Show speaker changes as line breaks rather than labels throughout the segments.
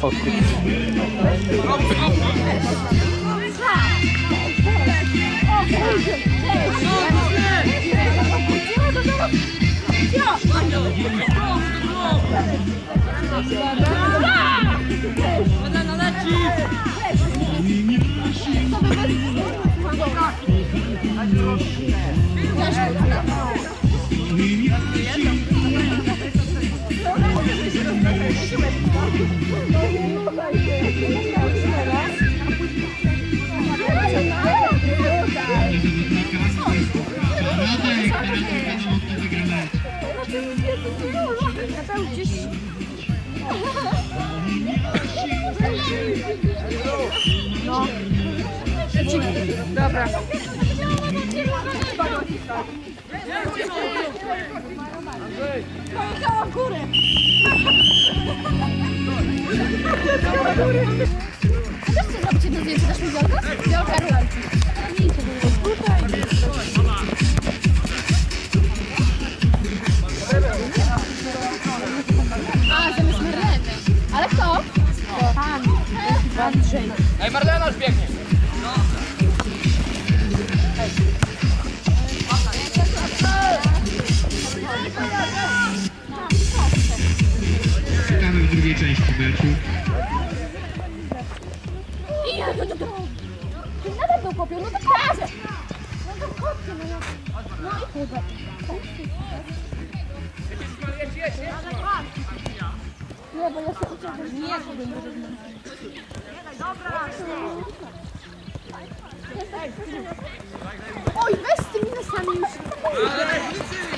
O kurczę. Вона налетить! Я ж Pojechałam górę. A też chcę zrobić jedno zdjęcie, dasz mi wiolkę? Wiolka rulanki. A, zamiast Marleny. Ale kto? Pan. Andrzej.
Ej, Marlena już.
Czekamy w drugiej części meczu.
Ty nadal to kopią, no to każę. No to kopię, no ja. No i chyba. Nie, bo ja się uciekam. Nie, to bym Oj, weź z tymi nosami już.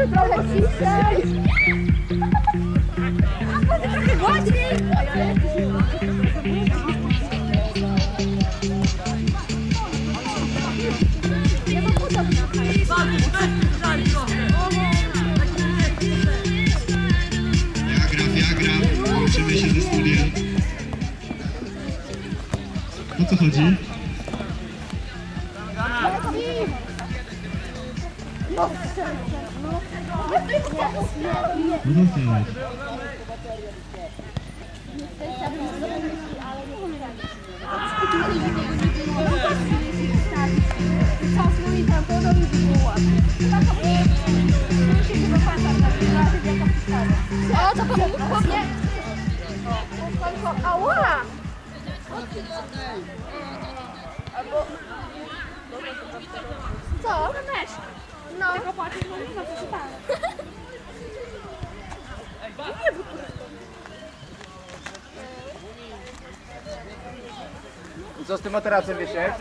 Może trochę ciszej. A może trochę głośniej. Ja mam podobno.
Ja gram, ja gram. Łączymy się ze studiem. O co chodzi? No dostałeś.
O, to pomógł mnie. Ała! Co? No. Tylko płacisz, bo nie ma co czytałem.
I co z tym materacem, wiecie?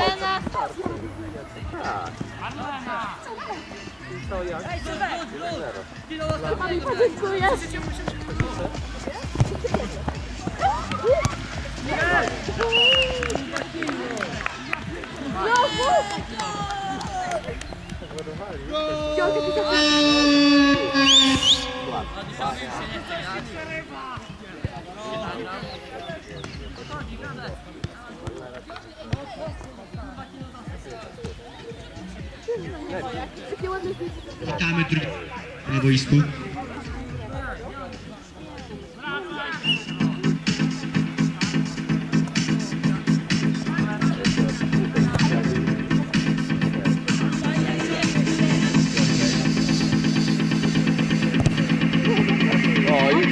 Lena. Dziękuję.
Witamy na boisku.
O, i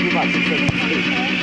do was.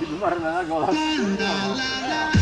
Bilmiyorum ne kadar.